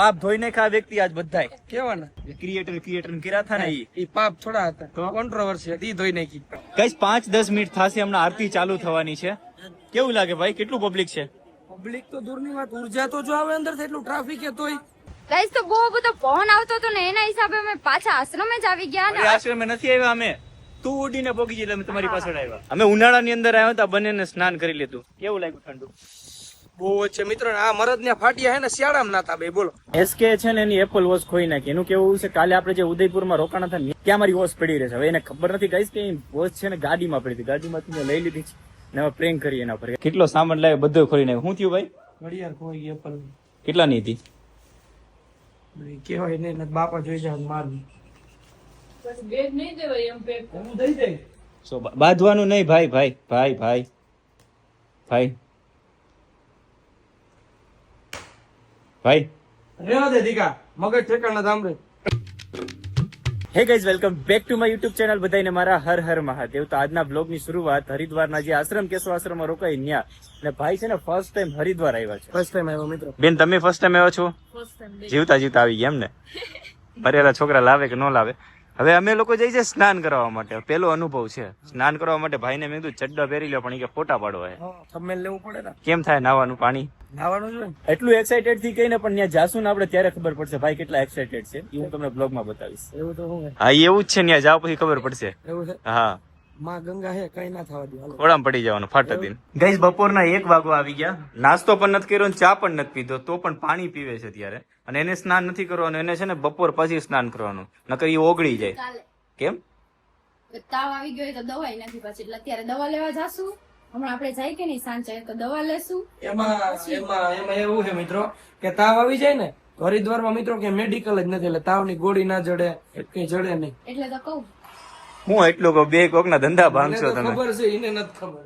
પાપ ધોઈને ખા વ્યક્તિ આજ બધાય. કેવાના? ક્રિએટર ક્રિએટર કર્યા હતા ને ઈ. ઈ પાપ થોડા હતા. કોન્ટ્રોવર્સી હતી ધોઈ નાખી. કઈ પાંચ દસ મિનિટ થશે હમણાં આરતી ચાલુ થવાની છે. કેવું લાગે ભાઈ? કેટલું પબ્લિક છે? પબ્લિક તો દૂરની વાત ઊર્જા તો જો આવે અંદર એટલું ટ્રાફિક એ તોય. ગાઈસ તો બહુ બધો પવન આવતો હતો ને એના હિસાબે અમે પાછા આશ્રમે જ આવી ગયા ને. આશ્રમે નથી આવ્યા અમે. તું ઉડીને પોગી જઈ એટલે અમે તમારી પાછળ આવ્યા. અમે ઉનાળાની અંદર આવ્યા હતા બંનેને સ્નાન કરી લીધું. કેવું લાગ્યું ઠંડુ? બહુ છે. મિત્રો આ મરદ ને ફાટ્યા હે ને શિયાળામાં નાતા બે બોલો. એસકે છે ને એની એપલ વોચ ખોઈ નાખી. એનું કેવું છે કાલે આપણે જે ઉદયપુરમાં રોકાણ હતા ને ત્યાં મારી વોચ પડી રહે છે. હવે એને ખબર નથી કઈશ કે વોચ છે ને ગાડીમાં પડી હતી. ગાડીમાંથી મેં લઈ લીધી છે. ને હવે પ્રેન્ક કરી એના પર. કેટલો સામાન લાવ્યો બધો ખોલી નાખ્યો. શું થયું ભાઈ? ઘડિયાળ ખોઈ ગઈ કેટલાની હતી? કેવાય ને બાપા જોઈ જાય મારું હું દઈ દઈ સો બાંધવાનું નહીં ભાઈ ભાઈ ભાઈ ભાઈ. ભાઈ. ભાઈ. રેવા દે દીકા મગજ ઠેકાણા ધામરે hey guys welcome back to my YouTube channel બધાને મારા હર હર મહાદેવ. તો આજના બ્લોગની શરૂઆત હરિદ્વારના જે આશ્રમ કેશો આશ્રમમાં રોકાઈ ન્યા. અને ભાઈ છે ને ફર્સ્ટ ટાઈમ હરિદ્વાર આવ્યા છે. ફર્સ્ટ ટાઈમ આવ્યો મિત્રો. બેન તમે ફર્સ્ટ ટાઈમ આવ્યો છો? જીવતા જીવતા આવી ગયા એમ ને ભરેલા છોકરા લાવે કે ન લાવે? હવે અમે લોકો જઈએ છીએ સ્નાન કરવા માટે. પેલો અનુભવ છે. સ્નાન કરવા માટે ભાઈને મેં કીધું ચડ્ડા પહેરી લો પણ ઈ કે ફોટા પાડવા હે. થંબનેલ લેવું પડે ને. કેમ થાય નાવાનું પાણી? નાવાનું છે? એટલું એક્સાઇટેડથી કહીને પણ ત્યાં જાસુ ને આપણે ત્યારે ખબર પડશે ભાઈ કેટલા એક્સાઇટેડ છે. એ હું તમને બ્લોગમાં બતાવીશ. એવું તો હું હા. એવું જ છે ત્યાં જાવ પછી ખબર પડશે. એવું છે? હા. માં ગંગા હે કઈ ના થવા દે હાલો. પડી જવાનું ફાટ દિન. ગઈસ બપોરના એક વાગવા આવી ગયા. નાસ્તો પણ નથી કર્યો ચા પણ નથી પીધો તો પણ પાણી પીવે છે ત્યારે. અને એને સ્નાન નથી કરવાનું એને છે ને બપોર પછી સ્નાન કરવાનું. નકર એ ઓગળી જાય. કેમ? તાવ આવી ગયો તો દવાઈ નથી પછી એટલે અત્યારે દવા લેવા જાશું. હમણાં આપણે જાય કે નહીં સાંજે? તો દવા લેશું? એમાં એમાં એમાં એવું છે મિત્રો કે તાવ આવી જાય ને તો હરિદ્વારમાં મિત્રો કે મેડિકલ જ નથી એટલે તાવની ગોળી ના જડે કઈ જડે નહીં. એટલે તો કહું. હું એટલું કહું બે કોક ના ધંધા ભાંગશો તમે. ખબર છે એને નથી ખબર.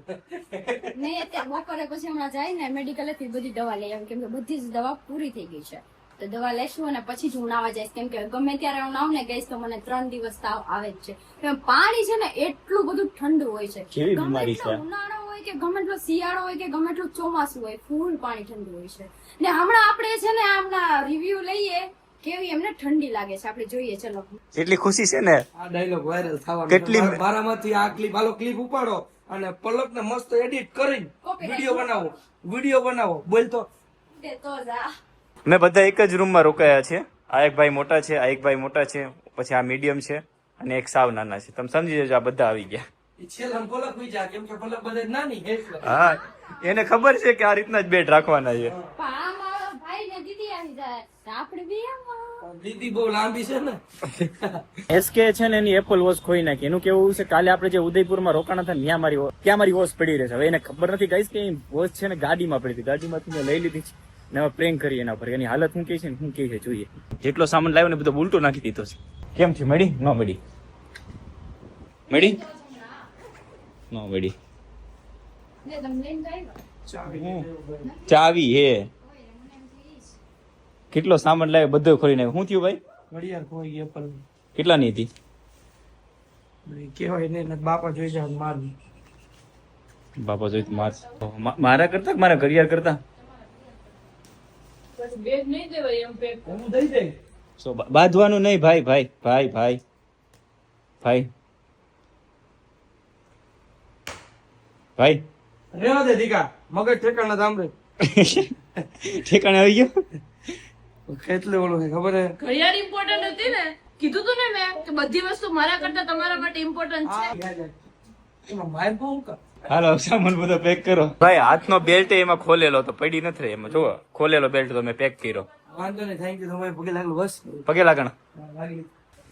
નહીં અત્યારે બપોરે પછી હમણાં જાય ને મેડિકલથી બધી દવા લઈ આવી કેમ કે બધી જ દવા પૂરી થઈ ગઈ છે. તો દવા લેશું અને પછી જ ઉણાવા જઈશ. કેમ કે ગમે ત્યારે ઉણાવ ને ગઈશ તો મને ત્રણ દિવસ તાવ આવે જ છે. પાણી છે ને એટલું બધું ઠંડુ હોય છે. કેવી ગમે બીમારી છે? ઉનાળો હોય કે ગમે એટલો શિયાળો હોય કે ગમે એટલું ચોમાસું હોય ફૂલ પાણી ઠંડુ હોય છે. ને હમણાં આપણે છે ને આમના રિવ્યુ લઈએ કેવી એમને ઠંડી લાગે છે. આપણે જોઈએ ચલો. એટલી ખુશી છે ને? આ ડાયલોગ વાયરલ થવાનો કેટલી- મારામાંથી આ ક્લિપ આલો ક્લિપ ઉપાડો અને પલક ને મસ્ત એડિટ કરીને વીડિયો બનાવો. વીડિયો બનાવો. બોલ તો. તો જા. અમે બધા એક જ રૂમમાં રોકાયા છે. આ એક ભાઈ મોટા છે આ એક ભાઈ મોટા છે પછી આ મીડિયમ છે અને એક સાવ નાના છે. તમે સમજી જજો આ બધા આવી ગયા. હા એને ખબર છે કે આ રીતના જ બેટ રાખવાના છે. દીદી બહુ લાંબી છે ને? એસકે છે ને એની એપલ વોચ ખોઈ નાખી. એનું કેવું છે કાલે આપણે જે ઉદયપુરમાં રોકાણ હતા ને ત્યાં મારી ત્યાં મારી વોચ પડી રહે છે. હવે એને ખબર નથી કઈશ કે વોચ છે ને ગાડીમાં પડી હતી. ગાડીમાંથી મેં લઈ લીધી છે ને હવે પ્રેન્ક કરી એના પર. એની હાલત શું કે છે ને શું કે છે જોઈએ. જેટલો સામાન લાવ્યો ને બધો ઉલટો નાખી દીધો છે. કેમ છે મળી? ન મળી. મળી? ન મળી. ચાવી હે. કેટલો સામાન લાવ્યો બધો ખોલી નાખ્યું. શું થયું ભાઈ? ઘડિયાળ ખોઈ ગયો પણ કેટલાની હતી? કેવાય ને બાપા જોઈ જાય માર. બાપા જોઈ માર. મારા કરતા મારા ઘડિયાળ કરતા? સો બાંધવાનું નહીં ભાઈ ભાઈ ભાઈ ભાઈ ભાઈ. ભાઈ. રેવા દે દીકા. મગજ ઠેકાણા ધામરે ઠેકાણે આવી ગયો? કેટલે ઓલું છે ખબર હે ઘડિયાળ ઇમ્પોર્ટન્ટ હતી ને? કીધું તું ને મેં કે બધી વસ્તુ મારા કરતા તમારા માટે ઇમ્પોર્ટન્ટ છે. આ એમાં માર બહુ કા હાલો સામાન બધો પેક કરો. ભાઈ હાથનો બેલ્ટ એમાં ખોલેલો તો પડી નથી રહી એમાં. જુઓ ખોલેલો બેલ્ટ તો મેં પેક કર્યો. વાંધો નહીં થેન્ક યુ તમારે પગે લાગેલું બસ. પગે લાગણ. લાગી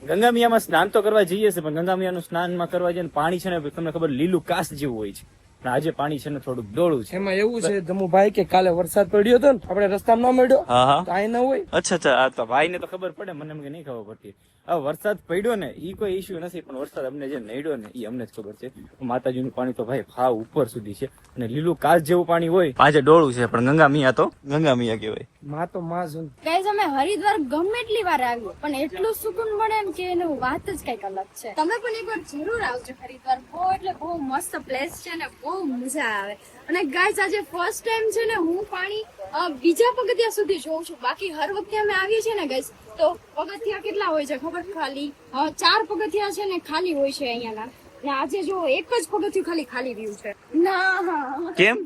ગંગામિયામાં સ્નાન તો કરવા જઈએ છે પણ ગંગામિયાનું સ્નાનમાં કરવા જઈએ ને પાણી છે ને તમને ખબર લીલું કાસ જેવું હોય છે. આજે પાણી છે ને થોડુંક ડોળું છે. એમાં એવું છે જમુભાઈ કે કાલે વરસાદ પડ્યો હતો ને આપણે રસ્તામાં ન મળ્યો. હા હા. ન હોય. અચ્છા અચ્છા આ તો ભાઈને તો ખબર પડે મને એમ કે નહીં ખબર પડતી. આ વરસાદ પડ્યો ને એ કોઈ ઇશ્યુ નથી પણ વરસાદ અમને જે નડ્યો ને એ અમને જ ખબર છે. માતાજીનું પાણી તો ભાઈ ભાવ ઉપર સુધી છે અને લીલું કાચ જેવું પાણી હોય પાછે ડોળું છે પણ ગંગા મિયા તો? ગંગા મિયા કહેવાય. માં તો માં જ ગાઈઝ અમે હરિદ્વાર ગમે એટલી વાર આવ્યો પણ એટલું સુકૂન મળે એમ કે એનું વાત જ કંઈક અલગ છે. તમે પણ એકવાર જરૂર આવજો હરિદ્વાર. બહુ એટલે બહુ મસ્ત પ્લેસ છે ને બહુ મજા આવે. અને ગાઈઝ આજે ફર્સ્ટ ટાઈમ છે ને હું પાણી બીજા પગથિયા સુધી જોઉં છું. બાકી હર વખતે અમે આવીએ છીએ ને ગાઈઝ તો પગથિયા કેટલા હોય છે ખબર? ખાલી? ચાર પગથિયા છે ને ખાલી હોય છે અહીંયાના. ને આજે જો એક જ પગથિયું ખાલી ખાલી રહ્યું છે. ના કેમ?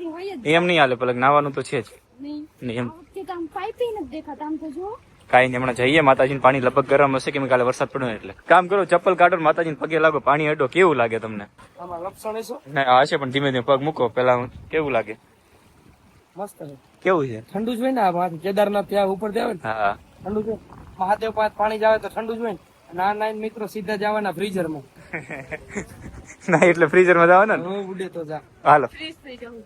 એમ નહીં હાલે પલક નાવાનું તો છે જ. નહીં. એમ. આમ પાઇપે નથી દેખાતા. આમ તો જો કાંઈ નહીં હમણાં જઈએ માતાજી પાણી લગભગ ગરમ હશે કેમ કે કાલે વરસાદ પડ્યો એટલે. કામ કરો ચપ્પલ કાઢો ને માતાજીને પગે લાગો પાણી અડો કેવું લાગે તમને? આમાં લપસણ ના હશે પણ ધીમે ધીમે પગ મૂકો પેલા કેવું લાગે? મસ્ત કેવું છે? ઠંડુ જ હોય ને આ કેદારનાથ ત્યાં ઉપર આવે ને? હા. ઠંડુ છે? મહાદેવ પાસે પાણી જાવે તો ઠંડુ જ હોય ને. ના ના મિત્રો સીધા જવાના ફ્રીઝરમાં ના એટલે ફ્રીઝરમાં જવાના ને હું ઉડે તો જા. હાલો. ફ્રીઝ થઈ જવું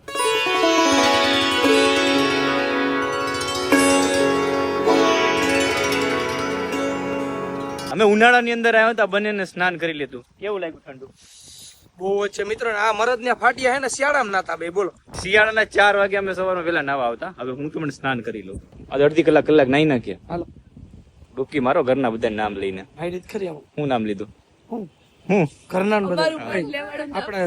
અમે ઉનાળાની અંદર આવ્યા હતા બંનેને સ્નાન કરી લીધું. કેવું લાગ્યું ઠંડુ? બહુ છે મિત્રો આ મરદ ને ફાટ્યા હે ને શિયાળામાં નાતા બે બોલો. શિયાળાના ચાર વાગે અમે સવારમાં પેલા નાવા આવતા. હવે હું તમને સ્નાન કરી લઉં. આજે અડધી કલાક કલાક નાઈ નાખીએ. હાલો. ડૂબકી મારો ઘરના બધા નામ લઈને. ભાઈ ખરી હું નામ લીધું? હું? હું? ઘરના બધા. આપણે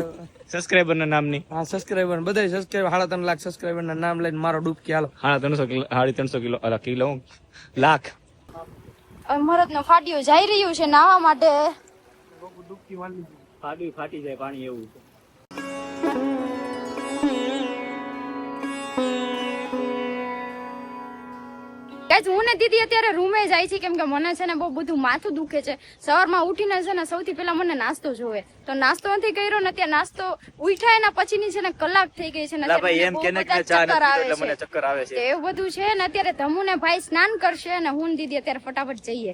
સબસ્ક્રાઈબર ના નામની. હા સબસ્ક્રાઈબર બધા સબસ્ક્રાઈબર સાડા ત્રણ લાખ સબસ્ક્રાઈબર ના નામ લઈને મારો ડૂબકી હાલો. સાડા ત્રણસો કિલો સાડી ત્રણસો કિલો અલા કિલો લાખ. મરદ નો ફાટ્યો જઈ રહ્યું છે નાવા માટે. ડૂબકી વાળી ફાટી ફાટી જાય પાણી એવું છે. ગાઈસ હું ને દીદી અત્યારે રૂમે જાય છે કેમ કે મને છે ને બહુ બધું માથું દુખે છે. સવારમાં ઉઠીને છે ને સૌથી પહેલા મને નાસ્તો જોવે. તો નાસ્તો નથી કર્યો ને ત્યાં નાસ્તો ઉઠ્યા એના પછીની છે ને કલાક થઈ ગઈ છે ને ચક્કર આવે છે. ચક્કર આવે તો છે એવું બધું છે ને અત્યારે ધમુ ને ભાઈ સ્નાન કરશે અને હું ને દીદી અત્યારે ફટાફટ જઈએ.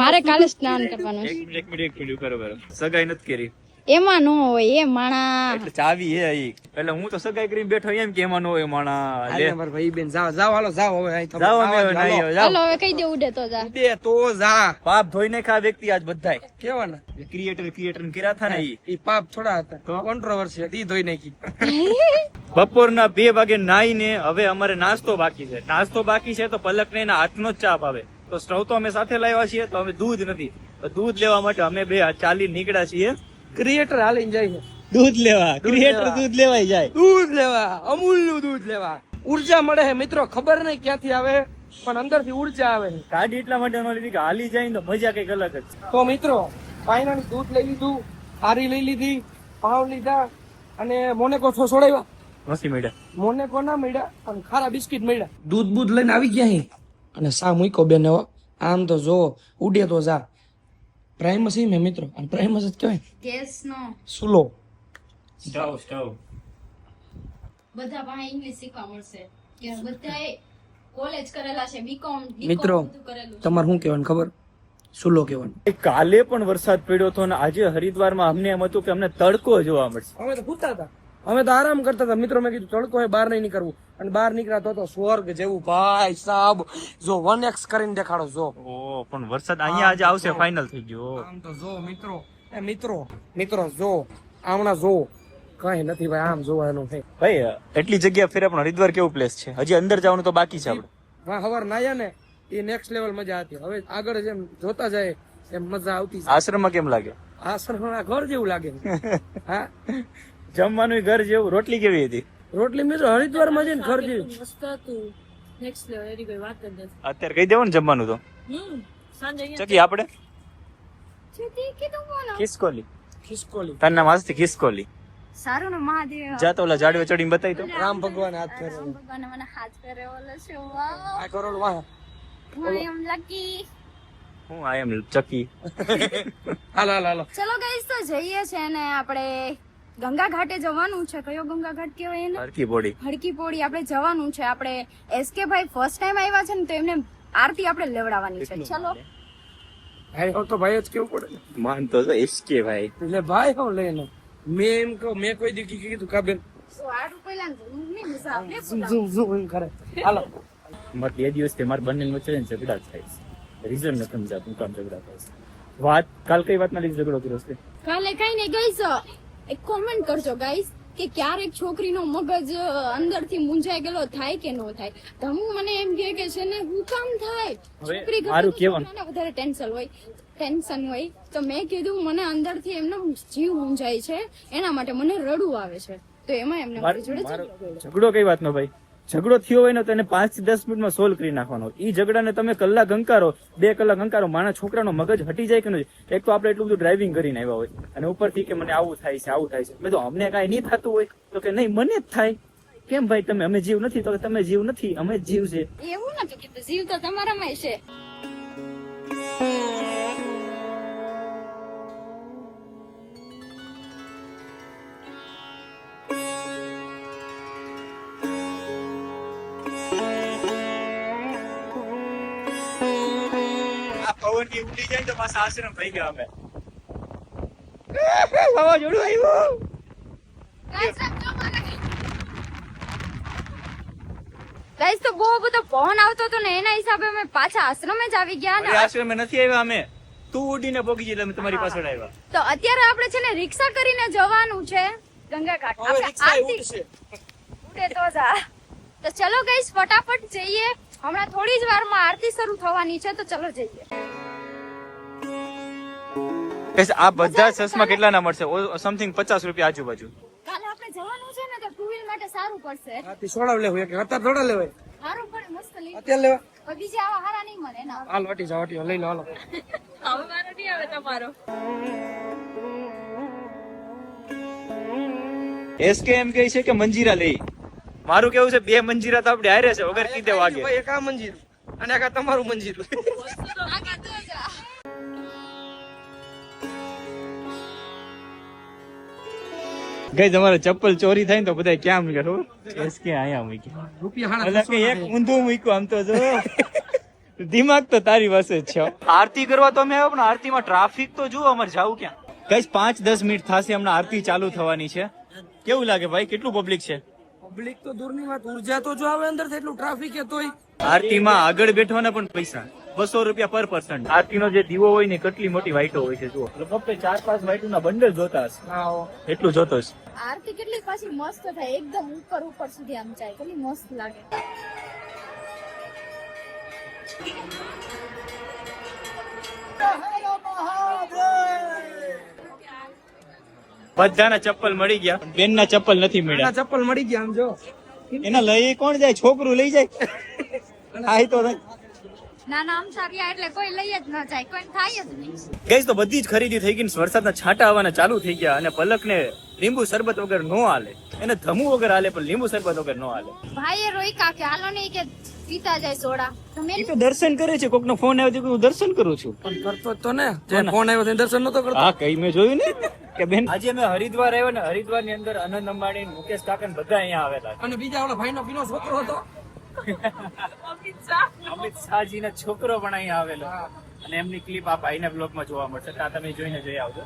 મારે કાલે સ્નાન કરવાનું છે. એક મિનિટ એક મિનિટ કરો કરો સગાઈ નથી કરી. એમાં નો હોય એ માણા. એટલે ચાવી હે અહીં એટલે હું તો સગાઈ કરીને બેઠો એમ કે એમાં નો હોય માણા લે. મારા ભાઈ બેન જાવ જાવ હાલો જાવ હવે અહીં જાવ અમે નાવા જ હાલો. હવે કહી દે ઉડે તો જા. ઉડે તો જા. પાપ ધોઈને ખા વ્યક્તિ આજ બધાય. કેવાના? ક્રિએટર ક્રિએટર કર્યા થા ને ઈ. ઈ પાપ થોડા હતા. કોન્ટ્રોવર્સી હતી ધોઈ નાખી. બપોરના બે વાગે નાઈને હવે અમારે નાસ્તો બાકી છે. નાસ્તો બાકી છે તો પલક ને એના હાથનો જ ચાપ આવે. તો સ્ટવ તો અમે સાથે લાવ્યા છીએ તો અમે દૂધ નથી. તો દૂધ લેવા માટે અમે બે ચાલી નીકળ્યા છીએ. ક્રિએટર હાલીને જાય છે. દૂધ લેવા. ક્રિએટર દૂધ લેવાય જાય. દૂધ લેવા. અમૂલનું દૂધ લેવા. ઊર્જા મળે છે મિત્રો. ખબર નહીં ક્યાંથી આવે પણ અંદરથી ઊર્જા આવે છે. ગાડી એટલા માટે ન લીધી કે હાલી જાય ને તો મજા કંઈક અલગ જ. તો મિત્રો ફાઇનલ દૂધ લઈ લીધું હારી લઈ લીધી પાવ લીધા અને મોનેકો છો છોડાવ્યા. નથી મળ્યા. મોનેકો ના મળ્યા પણ ખારા બિસ્કિટ મળ્યા. દૂધ બૂધ લઈને આવી ગયા અને સા મૂકો બેન આમ તો જો ઉડે તો જા. પ્રાઇમસ મેં મિત્રો. અને પ્રાઇમસ જ કહેવાય. ગેસ નો સુલો. Stove stove. બધા પાસે ઇંગ્લિશ શીખવા મળશે. કે બધાએ કોલેજ કરેલા છે બીકોમ મિત્રો તમારે શું કહેવાનું ખબર? સુલો કહેવાનું. કાલે પણ વરસાદ પડ્યો હતો અને આજે હરિદ્વારમાં અમને એમ હતું કે અમને તડકો જોવા મળશે. અમે તો ભૂતા હતા. અમે તો આરામ કરતા હતા. મિત્રો મેં કીધું તડકો હોય બહાર નહીં નીકળવું. અને બહાર નીકળ્યા તો સ્વર્ગ જેવું. ભાઈ સાબ જો વન એક્સ કરીને દેખાડો જો. ઓ પણ વરસાદ અહીંયા આજે આવશે ફાઇનલ થઈ ગયો. આમ તો જો મિત્રો. એ મિત્રો મિત્રો જો. હમણાં જો. કઈ નથી ભાઈ આમ જોવાનું છે. ભાઈ એટલી જગ્યા ફેરે પણ હરિદ્વાર કેવું પ્લેસ છે? હજી અંદર જવાનું તો બાકી છે આપણે. હા હવાર નાયા ને એ નેક્સ્ટ લેવલ મજા હતી હવે આગળ જેમ જોતા જાય એમ મજા આવતી આશ્રમ આશ્રમમાં કેમ લાગે? આશ્રમ ઘર જેવું લાગે. હા. જમવાનું ઘર જેવું રોટલી કેવી હતી? રોટલી મિત્રો હરિદ્વારમાં જઈને ઘર જેવું મસ્ત હતું. નેક્સ્ટ લેવલ એની કોઈ વાત જ નથી. અત્યારે કહી દેવું ને જમવાનું તો. ચકી આપણે? ખિસકોલી. ખિસકોલી. તાર નામ આજથી ખિસકોલી. સારું ને મહાદેવ. જા તો ઓલા જાડવે ચડીને બતાવી તો રામ ભગવાન હાથ કરે રામ ભગવાને મને હાથ કરે ઓલો છે વાવ આ કરોડ વાહ. હું એમ લકી હું આઈ એમ ચકી હાલો હાલો હાલો. ચલો ગાઈસ તો જઈએ છે ને આપણે ગંગા ઘાટે જવાનું છે. કયો ગંગા ઘાટ કહેવાય એને? હડકી પોડી. હડકી પોડી આપણે જવાનું છે. આપણે એસકે ભાઈ ફર્સ્ટ ટાઈમ આવ્યા છે ને તો એમને આરતી આપણે લેવડાવવાની છે. ચલો. ભાઈ તો ભાઈ જ કેવું પડે માન તો એસકે ભાઈ. એટલે ભાઈ હું લઈને. મેં એમ કહું મેં કોઈ દી કીધું કા બેન નહીં હાલો. મારે બે દિવસથી મારા બંને વચ્ચે છે ને ઝઘડા થાય છે. રીઝન નથી સમજાતું કામ ઝઘડા થાય છે. વાત કાલ કઈ વાતના લીધે ઝઘડો કર્યો છે? કાલે કઈ ને ગઈસ એક કોમેન્ટ કરજો ગાઈસ કે ક્યારેક છોકરીનો મગજ અંદરથી મૂંઝાઈ ગયેલો થાય કે ન થાય. તો હું મને એમ કહે કે છે ને હું કામ થાય? છોકરી વધારે ટેન્શન હોય ટેન્શન હોય. તો મેં કીધું મને અંદરથી એમનો જીવ મૂંઝાય છે. એના માટે મને રડવું આવે છે. તો એમાં એમને મારી જોડે. ઝઘડો કઈ વાતનો ભાઈ? ઝઘડો થયો હોય ને તો એને પાંચથી દસ મિનિટમાં સોલ્વ કરી નાખવાનો. એ ઝઘડાને તમે કલાક અંકારો, બે કલાક અંકારો મારા છોકરાનો મગજ હટી જાય કે નહીં એક તો આપણે એટલું બધું ડ્રાઇવિંગ કરીને આવ્યા હોય. અને ઉપરથી કે મને આવું થાય છે, આવું થાય છે. મેં તો અમને કાંઈ નહીં થતું હોય. તો કે નહીં, મને જ થાય. કેમ ભાઈ તમે? અમે જીવ નથી. તો તમે જીવ નથી, અમે જીવ છે. એવું નથી કીધું જીવ તો તમારામાં છે. થી જાય તો પાછા આશ્રમ થઈ ગયા અમે વાવાઝોડું આવ્યું ગાઈસ તો બહુ બધો પવન આવતો હતો ને એના હિસાબે અમે પાછા આશ્રમે જ આવી ગયા ને આશ્રમે નથી આવ્યા અમે. તું ઉડીને પોગી જઈ તમારી પાછળ આવ્યા. તો અત્યારે આપણે છે ને રિક્ષા કરીને જવાનું છે. ગંગા ઘાટ. આપણે ઉડે તો જા. તો ચલો ગાઈસ ફટાફટ જઈએ. હમણાં થોડી જ વારમાં આરતી શરૂ થવાની છે તો ચલો જઈએ. આ બધા ચશ્મા કેટલાના મળશે? સમથિંગ પચાસ રૂપિયા આજુબાજુ. કાલે આપણે જવાનું છે ને તો ટુ વ્હીલ માટે સારું પડશે. આથી સોડા લેવું એક અત્યારે થોડા લેવાય. સારું પડે મસ્ત લઈ અત્યારે લેવા. પણ બીજે આવા હારા નહીં મળે ના હાલ વાટી જાઓ વાટી લઈ લો હાલો. હવે મારો નહીં આવે તમારો. એસકે એમ કહે છે કે મંજીરા લઈ. મારું કેવું છે બે મંજીરા તો આપણે હારે છે વગર કીધે વાગે. ભાઈ એક આ મંજીર. અને આ તમારું મંજીર. ગઈ તમારે ચપ્પલ ચોરી થાય ને તો બધા ક્યાં મૂક્યા ખબર? એસકે અહીંયા મૂક્યા. રૂપિયા કે એક ઊંધું મૂક્યું આમ તો જો. દિમાગ તો તારી પાસે જ છે. આરતી કરવા તો અમે આવ્યો પણ આરતીમાં ટ્રાફિક તો જુઓ અમારે જવું ક્યાં? કઈ પાંચ દસ મિનિટ થશે હમણાં આરતી ચાલુ થવાની છે. કેવું લાગે ભાઈ કેટલું પબ્લિક છે? પબ્લિક તો દૂરની વાત ઊર્જા તો જો આવે અંદર એટલું ટ્રાફિક એ તોય. આરતીમાં આગળ બેઠવાના પણ પૈસા. બસો રૂપિયા પર પર્સન આરતીનો જે દીવો હોય ને કેટલી મોટી વાઇટો હોય છે જુઓ. પપ્પે ચાર પાંચ વાઈટોના બંડલ જોતા હશે. એટલું જોતો છે આરતી કેટલી પાછી મસ્ત થાય એકદમ ઉપર ઉપર સુધી આમ જાય. કેટલી મસ્ત લાગે. બધાના ચપ્પલ મળી ગયા. બેન ના ચપ્પલ નથી મળ્યા. ચપ્પલ મળી ગયા આમ જો. એના લઈ કોણ જાય? છોકરું લઈ જાય. આ તો નાના આમ સારિયા એટલે કોઈ લઈ જ ન જાય કોઈ થાય જ નહીં. ગઈસ તો બધી જ ખરીદી થઈ ગઈ ને વરસાદના છાંટા આવવાના ચાલુ થઈ ગયા અને પલકને લીંબુ શરબત વગર નો હાલે. એને ધમુ વગર હાલે પણ લીંબુ શરબત વગર નો હાલે. ભાઈએ રોઈ કાકે હાલો નહીં કે પીતા જાય સોડા. તમે તો દર્શન કરે છે કોકનો ફોન આવ્યો તો હું દર્શન કરું છું. પણ કરતો જ તો ને. જે ફોન આવ્યો તેને દર્શન નતો કરતો. હા કઈ મેં જોયું ને કે બેન આજે મેં હરિદ્વાર આવ્યો ને હરિદ્વારની અંદર અનંત અંબાણી મુકેશ કાકા બધા અહીંયા આવેલા અને બીજા ઓલા ભાઈનો પીનો છોકરો હતો. અમિત શાહજી ના છોકરો પણ અહીંયા આવેલો. અને એમની ક્લિપ આ ભાઈના બ્લોગમાં જોવા મળશે. તો આ તમે જોઈને જોઈ આવજો.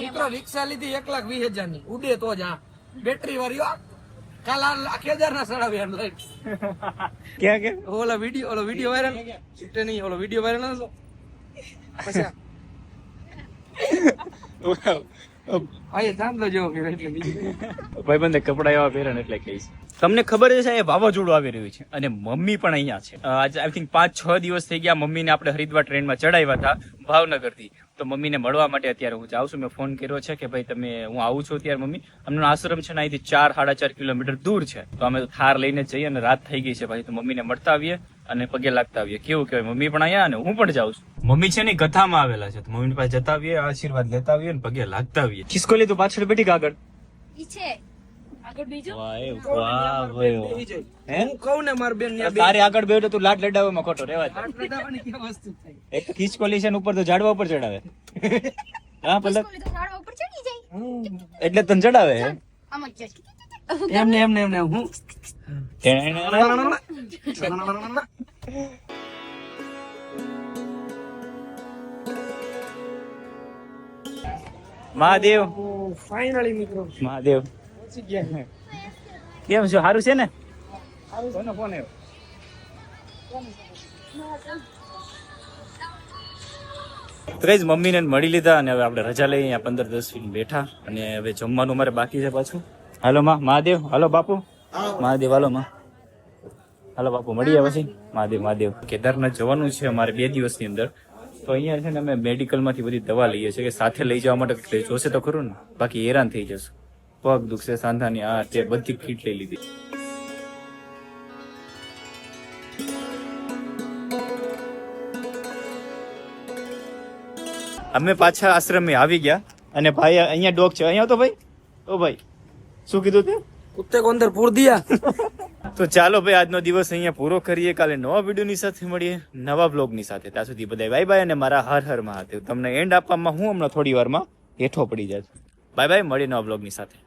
મિત્રો રિક્ષા લીધી એક લાખ વીસ હજારની ઉડે તો જ હા બેટરી વાળી હો. કાલ આ હજાર ના સડાવ્યા લાઈટ. ક્યાં કે ઓલો વીડિયો ઓલો વીડિયો વાયરલ છૂટે નહીં ઓલો વીડિયો વાયરલ નતો પછી ફેર એટલે કપડા એવા પહેરે ને એટલે કહીશ તમને ખબર છે સાહેબ વાવાઝોડું આવી રહ્યું છે અને મમ્મી પણ અહીંયા છે. આજે આઈ થિંક પાંચ, છ દિવસ થઈ ગયા મમ્મીને આપણે હરિદ્વાર ટ્રેનમાં ચડાવ્યા હતા ભાવનગરથી. તો મમ્મીને મળવા માટે અત્યારે હું જાઉં છું. મેં ફોન કર્યો છે કે ભાઈ તમે, હું આવું છું અત્યારે મમ્મી. અમનો આશ્રમ છે ને અહીંથી ચાર, સાડા ચાર કિલોમીટર દૂર છે. તો અમે થાર લઈને જઈએ અને રાત થઈ ગઈ છે. ભાઈ, તો મમ્મીને મળતા આવીએ અને પગે લાગતા આવીએ. કેવું કહેવાય? મમ્મી પણ અહીંયા અને હું પણ જાઉં છું. મમ્મી છે ને કથામાં આવેલા છે. તો મમ્મી પાસે જતા આવીએ, આશીર્વાદ લેતા આવીએ અને પગે લાગતા આવીએ. ખિસકોલી તો પાછળ બેઠી આગળ? છે. આગળ બીજું વાહ ભાઈ. હે? કહું ને માર બેન ને તારે આગળ બેઠો તું લાટ લડાવવામાં ખોટો રેવા દે. લડાવવાની કેમ વસ્તુ થાય એક ખીચકોલી છે ઉપર તો ઝાડવા ઉપર ચડાવે. હા પલક. ઝાડવા ઉપર ચડી જાય. એટલે તને ચડાવે આમ જ એમને એમને એમને હું. મહાદેવ. ફાઇનલી મિત્રો. મહાદેવ. કેમ છો? સારું છે ને? કોનો ફોન આવ્યો? તો મમ્મીને મળી લીધા અને હવે આપણે રજા લઈ અહીંયા પંદર દસ મિનિટ બેઠા અને હવે જમવાનું મારે બાકી છે પાછું. હાલો માં મહાદેવ. હાલો બાપુ. મહાદેવ હાલો માં. હાલો બાપુ મળીએ પછી. મહાદેવ મહાદેવ. કેદારનાથ જવાનું છે અમારે બે દિવસની અંદર. તો અહીંયા છે ને અમે મેડિકલમાંથી બધી દવા લઈએ છીએ કે સાથે લઈ જવા માટે જોશે તો ખરું ને? બાકી હેરાન થઈ જશું. પગ દુખશે સાંધાની આ તે બધી કીટ લઈ લીધી. અમે પાછા આશ્રમે આવી ગયા અને ભાઈ અહીંયા ડોગ છે. અહીંયા તો ભાઈ? ઓ ભાઈ શું કીધું તે? કુત્તે કો અંદર પૂર દિયા. તો ચાલો ભાઈ આજનો દિવસ અહીંયા પૂરો કરીએ. કાલે નવા વિડીયોની સાથે મળીએ નવા બ્લોગની સાથે. ત્યાં સુધી બધા બાય બાય અને મારા હર હર મહાદેવ. તમને એન્ડ આપવામાં હું હમણાં થોડી વારમાં હેઠો પડી જાય બાય બાય મળીએ નવા બ્લોગની સાથે.